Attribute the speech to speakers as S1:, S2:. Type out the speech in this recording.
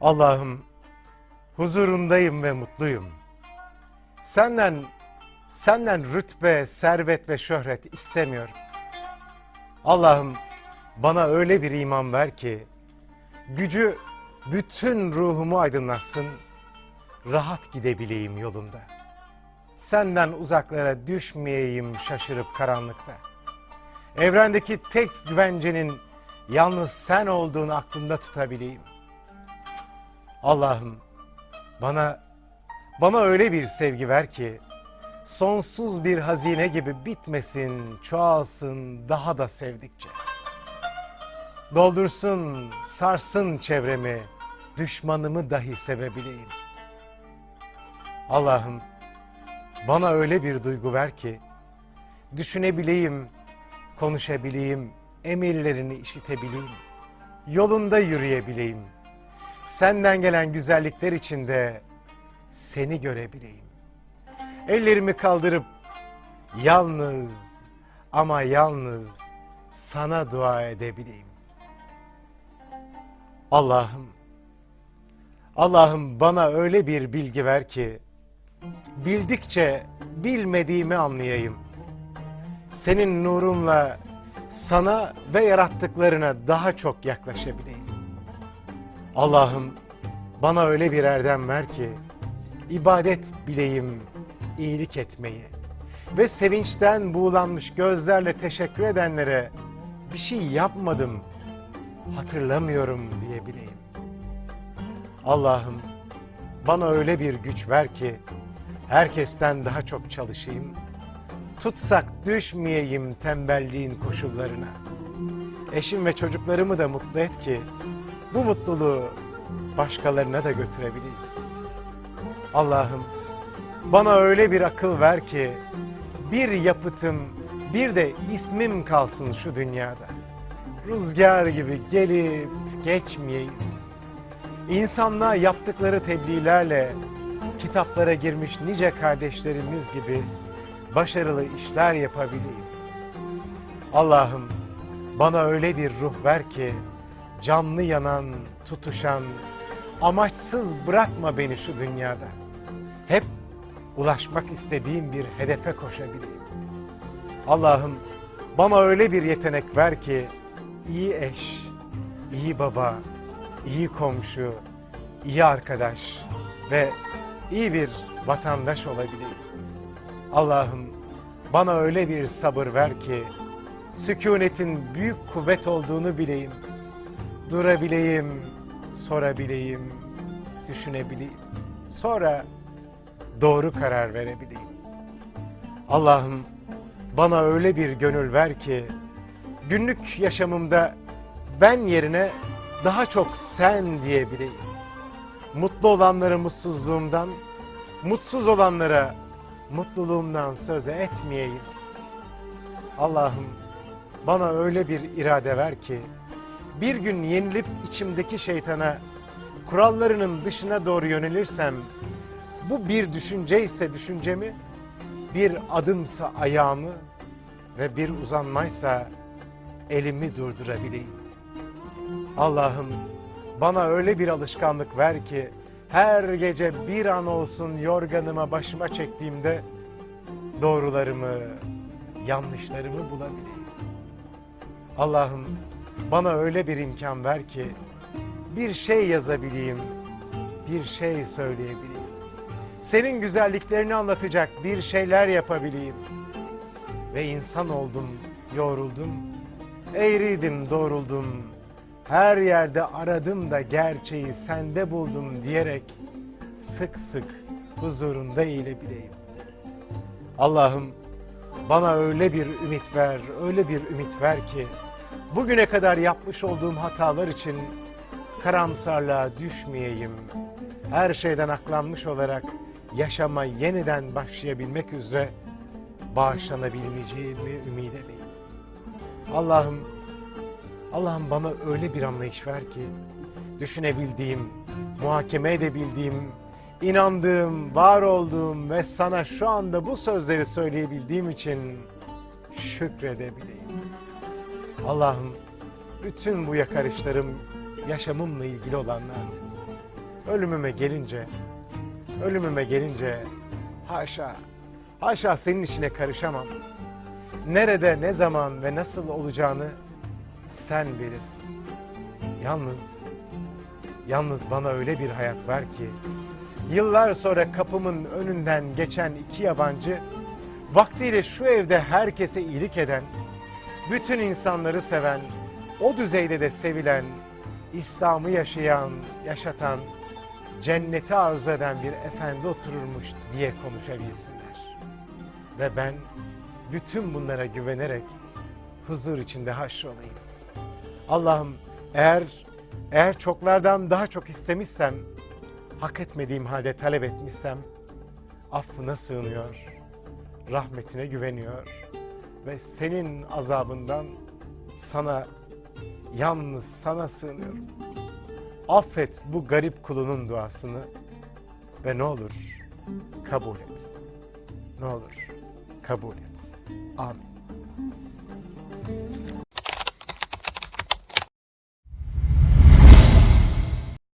S1: Allah'ım huzurundayım ve mutluyum. Senden senden rütbe, servet ve şöhret istemiyorum. Allah'ım bana öyle bir iman ver ki gücü bütün ruhumu aydınlatsın. Rahat gidebileyim yolunda. Senden uzaklara düşmeyeyim şaşırıp karanlıkta. Evrendeki tek güvencenin yalnız sen olduğunu aklımda tutabileyim. Allah'ım bana bana öyle bir sevgi ver ki sonsuz bir hazine gibi bitmesin, çoğalsın daha da sevdikçe. Doldursun, sarsın çevremi, düşmanımı dahi sevebileyim. Allah'ım bana öyle bir duygu ver ki düşünebileyim, konuşabileyim, emirlerini işitebileyim, yolunda yürüyebileyim. Senden gelen güzellikler içinde seni görebileyim. Ellerimi kaldırıp yalnız ama yalnız sana dua edebileyim. Allah'ım, Allah'ım bana öyle bir bilgi ver ki bildikçe bilmediğimi anlayayım. Senin nurunla sana ve yarattıklarına daha çok yaklaşabileyim. Allah'ım bana öyle bir erdem ver ki ibadet bileyim iyilik etmeyi ve sevinçten buğulanmış gözlerle teşekkür edenlere bir şey yapmadım, hatırlamıyorum diyebileyim. Allah'ım bana öyle bir güç ver ki herkesten daha çok çalışayım. Tutsak düşmeyeyim tembelliğin koşullarına. Eşim ve çocuklarımı da mutlu et ki bu mutluluğu başkalarına da götürebileyim. Allah'ım bana öyle bir akıl ver ki bir yapıtım bir de ismim kalsın şu dünyada. Rüzgar gibi gelip geçmeyeyim. İnsanlığa yaptıkları tebliğlerle kitaplara girmiş nice kardeşlerimiz gibi başarılı işler yapabileyim. Allah'ım bana öyle bir ruh ver ki canlı yanan, tutuşan, amaçsız bırakma beni şu dünyada. Hep ulaşmak istediğim bir hedefe koşabileyim. Allah'ım bana öyle bir yetenek ver ki iyi eş, iyi baba, iyi komşu, iyi arkadaş ve iyi bir vatandaş olabileyim. Allah'ım bana öyle bir sabır ver ki sükunetin büyük kuvvet olduğunu bileyim. Durabileyim, sorabileyim, düşünebileyim. Sonra doğru karar verebileyim. Allah'ım bana öyle bir gönül ver ki günlük yaşamımda ben yerine daha çok sen diyebileyim. Mutlu olanları mutsuzluğumdan, mutsuz olanlara mutluluğumdan söz etmeyeyim. Allah'ım bana öyle bir irade ver ki bir gün yenilip içimdeki şeytana kurallarının dışına doğru yönelirsem bu bir düşünce ise düşüncemi, bir adımsa ayağımı ve bir uzanmaysa elimi durdurabileyim. Allah'ım bana öyle bir alışkanlık ver ki her gece bir an olsun yorganıma başıma çektiğimde doğrularımı, yanlışlarımı bulabileyim. Allah'ım bana öyle bir imkan ver ki bir şey yazabileyim, bir şey söyleyebileyim. Senin güzelliklerini anlatacak bir şeyler yapabileyim. Ve insan oldum, yoruldum, eğriydim, doğruldum. Her yerde aradım da gerçeği sende buldum diyerek sık sık huzurunda eğilebileyim. Allah'ım bana öyle bir ümit ver, öyle bir ümit ver ki bugüne kadar yapmış olduğum hatalar için karamsarlığa düşmeyeyim. Her şeyden aklanmış olarak yaşama yeniden başlayabilmek üzere bağışlanabileceğimi ümit edeyim. Allah'ım, Allah'ım bana öyle bir anlayış ver ki düşünebildiğim, muhakeme edebildiğim, inandığım, var olduğum ve sana şu anda bu sözleri söyleyebildiğim için şükredebileyim. Allah'ım bütün bu yakarışlarım yaşamımla ilgili olanlardı. ölümüme gelince, ölümüme gelince haşa, haşa senin işine karışamam. Nerede, ne zaman ve nasıl olacağını sen bilirsin. Yalnız, yalnız bana öyle bir hayat ver ki, yıllar sonra kapımın önünden geçen iki yabancı, vaktiyle şu evde herkese iyilik eden, bütün insanları seven, o düzeyde de sevilen, İslam'ı yaşayan, yaşatan, cenneti arzu eden bir efendi otururmuş diye konuşabilsinler. Ve ben bütün bunlara güvenerek huzur içinde haşrolayım. Allah'ım eğer eğer çoklardan daha çok istemişsem, hak etmediğim halde talep etmişsem, affına sığınıyor, rahmetine güveniyor ve senin azabından sana yalnız sana sığınıyorum. Affet bu garip kulunun duasını ve ne olur kabul et. Ne olur kabul et. Amin.